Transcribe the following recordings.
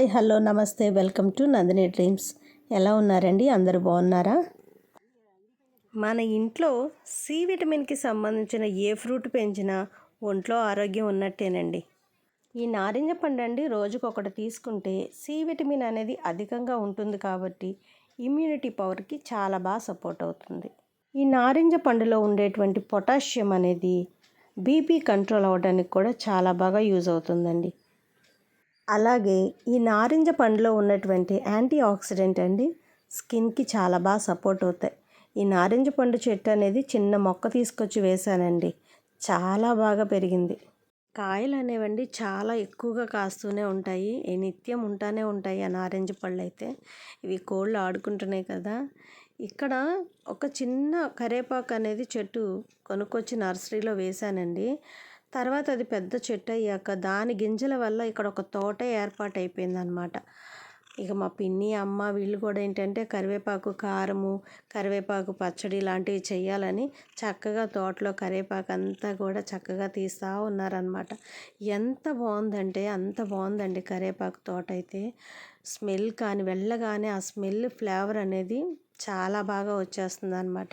Hi hello నమస్తే welcome to Nandini dreams. ఎలా ఉన్నారండి? అందరూ బాగున్నారా? మన ఇంట్లో సి విటమిన్కి సంబంధించిన ఏ ఫ్రూట్ పెంచినా ఒంట్లో ఆరోగ్యం ఉన్నట్టేనండి. ఈ నారింజ పండు అండి రోజుకొకటి తీసుకుంటే సి విటమిన్ అనేది అధికంగా ఉంటుంది కాబట్టి ఇమ్యూనిటీ పవర్కి చాలా బాగా సపోర్ట్ అవుతుంది. ఈ నారింజ పండులో ఉండేటువంటి పొటాషియం అనేది బీపీ కంట్రోల్ అవ్వడానికి కూడా చాలా బాగా యూజ్ అవుతుందండి. అలాగే ఈ నారింజ పండులో ఉన్నటువంటి యాంటీ ఆక్సిడెంట్ అండి స్కిన్కి చాలా బాగా సపోర్ట్ అవుతాయి. ఈ నారింజ పండు చెట్టు అనేది చిన్న మొక్క తీసుకొచ్చి వేశానండి చాలా బాగా పెరిగింది. కాయలు అనేవండి చాలా ఎక్కువగా కాస్తూనే ఉంటాయి ఈ నిత్యం ఉంటానే ఉంటాయి ఆ నారింజ పళ్ళు అయితే. ఇవి కోళ్ళు ఆడుకుంటున్నాయి కదా. ఇక్కడ ఒక చిన్న కరేపాకు అనేది చెట్టు కొనుక్కొచ్చి నర్సరీలో వేశానండి. తర్వాత అది పెద్ద చెట్టు అయ్యాక దాని గింజల వల్ల ఇక్కడ ఒక తోట ఏర్పాటు అయిపోయిందనమాట ఇక మా పిన్ని అమ్మ వీళ్ళు కూడా ఏంటంటే కరివేపాకు కారము కరివేపాకు పచ్చడి లాంటివి చేయాలని చక్కగా తోటలో కరివేపాకు అంతా కూడా చక్కగా తీస్తూ ఉన్నారనమాట. ఎంత బాగుందంటే అంత బాగుందండి కరివేపాకు తోట అయితే స్మెల్ కానీ వెళ్ళగానే ఆ స్మెల్ ఫ్లేవర్ అనేది చాలా బాగా వచ్చేస్తుంది అనమాట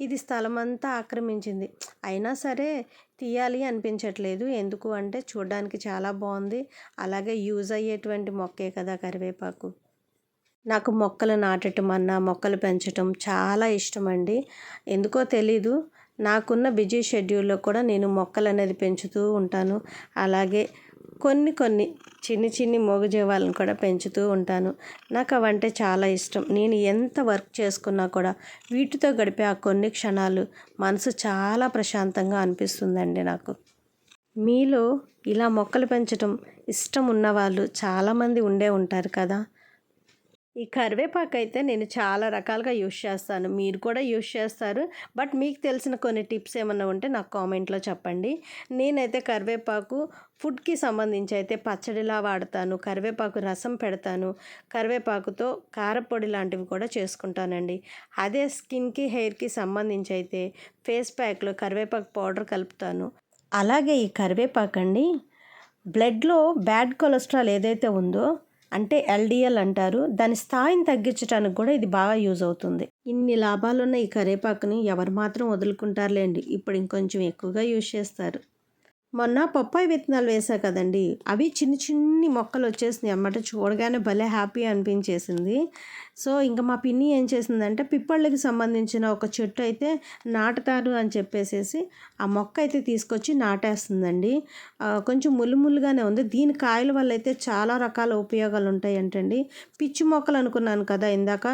ఇది స్థలం అంతా ఆక్రమించింది. అయినా సరే తీయాలి అనిపించట్లేదు. ఎందుకు అంటే చూడడానికి చాలా బాగుంది. అలాగే యూజ్ అయ్యేటువంటి మొక్కే కదా కరివేపాకు. నాకు మొక్కలు నాటటం అన్నా మొక్కలు పెంచటం చాలా ఇష్టం అండి ఎందుకో తెలీదు. నాకున్న బిజీ షెడ్యూల్లో కూడా నేను మొక్కలు అనేది పెంచుతూ ఉంటాను. అలాగే కొన్ని కొన్ని చిన్ని చిన్ని మూగజీవాలను కూడా పెంచుతూ ఉంటాను. నాకు అవంటే చాలా ఇష్టం. నేను ఎంత వర్క్ చేసుకున్నా కూడా వీటితో గడిపే ఆ కొన్ని క్షణాలు మనసు చాలా ప్రశాంతంగా అనిపిస్తుందండి నాకు. మీలో ఇలా మొక్కలు పెంచడం ఇష్టం ఉన్నవాళ్ళు చాలామంది ఉండే ఉంటారు కదా. ఈ కరివేపాకు అయితే నేను చాలా రకాలుగా యూస్ చేస్తాను. మీరు కూడా యూస్ చేస్తారు. బట్ మీకు తెలిసిన కొన్ని టిప్స్ ఏమైనా ఉంటే నాకు కామెంట్లో చెప్పండి. నేనైతే కరివేపాకు ఫుడ్కి సంబంధించి అయితే పచ్చడిలా వాడతాను. కరివేపాకు రసం పెడతాను. కరివేపాకుతో కారపొడి లాంటివి కూడా చేసుకుంటానండి. అదే స్కిన్కి హెయిర్కి సంబంధించి అయితే ఫేస్ ప్యాక్లో కరివేపాకు పౌడర్ కలుపుతాను. అలాగే ఈ కరివేపాకు అండి బ్లడ్లో బ్యాడ్ కొలెస్ట్రాల్ ఏదైతే ఉందో అంటే ఎల్డిఎల్ అంటారు. దాని స్థాయిని తగ్గించడానికి కూడా ఇది బాగా యూజ్ అవుతుంది. ఇన్ని లాభాలున్న ఈ కరేపాకుని ఎవరు మాత్రం వదులుకుంటారులేండి. ఇప్పుడు ఇంకొంచెం ఎక్కువగా యూజ్ చేస్తారు. మొన్న పప్పాయి విత్తనాలు వేసా కదండి. అవి చిన్న చిన్ని మొక్కలు వచ్చేసినాయి అన్నమాట. చూడగానే భలే హ్యాపీ అనిపించేసింది. సో ఇంకా మా పిన్ని ఏం చేసిందంటే పిప్పళ్ళకి సంబంధించిన ఒక చెట్టు అయితే నాటుతారు అని చెప్పేసేసి ఆ మొక్క అయితే తీసుకొచ్చి నాటేస్తుందండి. కొంచెం ముల్లుముల్లుగానే ఉంది. దీని కాయల వల్ల అయితే చాలా రకాల ఉపయోగాలు ఉంటాయి అంటండి పిచ్చి మొక్కలు అనుకున్నాను కదా ఇందాక.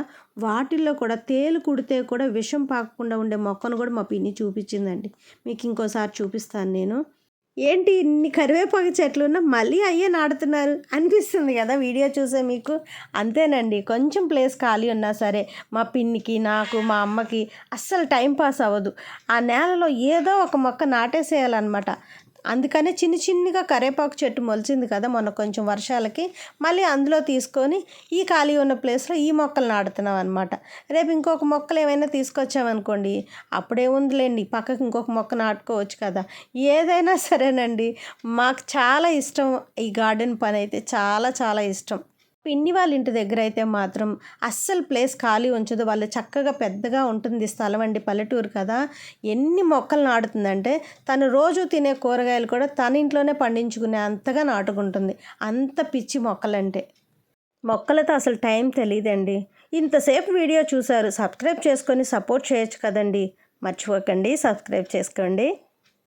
వాటిల్లో కూడా తేలు కుడితే కూడా విషం పాకకుండా ఉండే మొక్కను కూడా మా పిన్ని చూపించిందండి. మీకు ఇంకోసారి చూపిస్తాను నేను. ఏంటి ఇన్ని కరివేపాకు చెట్లు ఉన్నా మళ్ళీ అయ్యే నాడుతున్నారు అనిపిస్తుంది కదా వీడియో చూసే మీకు? అంతేనండి. కొంచెం ప్లేస్ ఖాళీ ఉన్నా సరే మా పిన్నికి నాకు మా అమ్మకి అస్సలు టైం పాస్ అవ్వదు. ఆ నేలలో ఏదో ఒక మొక్క నాటేసేయాలన్నమాట. అందుకనే చిన్న చిన్నగా కరేపాకు చెట్టు మొలిచింది కదా మొన్న కొంచెం వర్షాలకి. మళ్ళీ అందులో తీసుకొని ఈ ఖాళీ ఉన్న ప్లేస్లో ఈ మొక్కలు నాటుతున్నాం అనమాట రేపు ఇంకొక మొక్కలు ఏమైనా తీసుకొచ్చామనుకోండి అప్పుడే ఉందిలేండి పక్కకి ఇంకొక మొక్క నాటుకోవచ్చు కదా. ఏదైనా సరేనండి. మాకు చాలా ఇష్టం ఈ గార్డెన్ పని అయితే చాలా చాలా ఇష్టం. పిన్ని వాళ్ళ ఇంటి దగ్గర అయితే మాత్రం అస్సలు ప్లేస్ ఖాళీ ఉంచదు. వాళ్ళు చక్కగా పెద్దగా ఉంటుంది స్థలం అండి పల్లెటూరు కదా. ఎన్ని మొక్కలు నాటుతుందంటే తను రోజు తినే కూరగాయలు కూడా తన ఇంట్లోనే పండించుకునే అంతగా నాటుకుంటుంది. అంత పిచ్చి మొక్కలంటే. మొక్కలతో అసలు టైం తెలియదండి ఇంతసేపు వీడియో చూసారు సబ్స్క్రైబ్ చేసుకొని సపోర్ట్ చేయొచ్చు కదండి. మర్చిపోకండి. సబ్స్క్రైబ్ చేసుకోండి.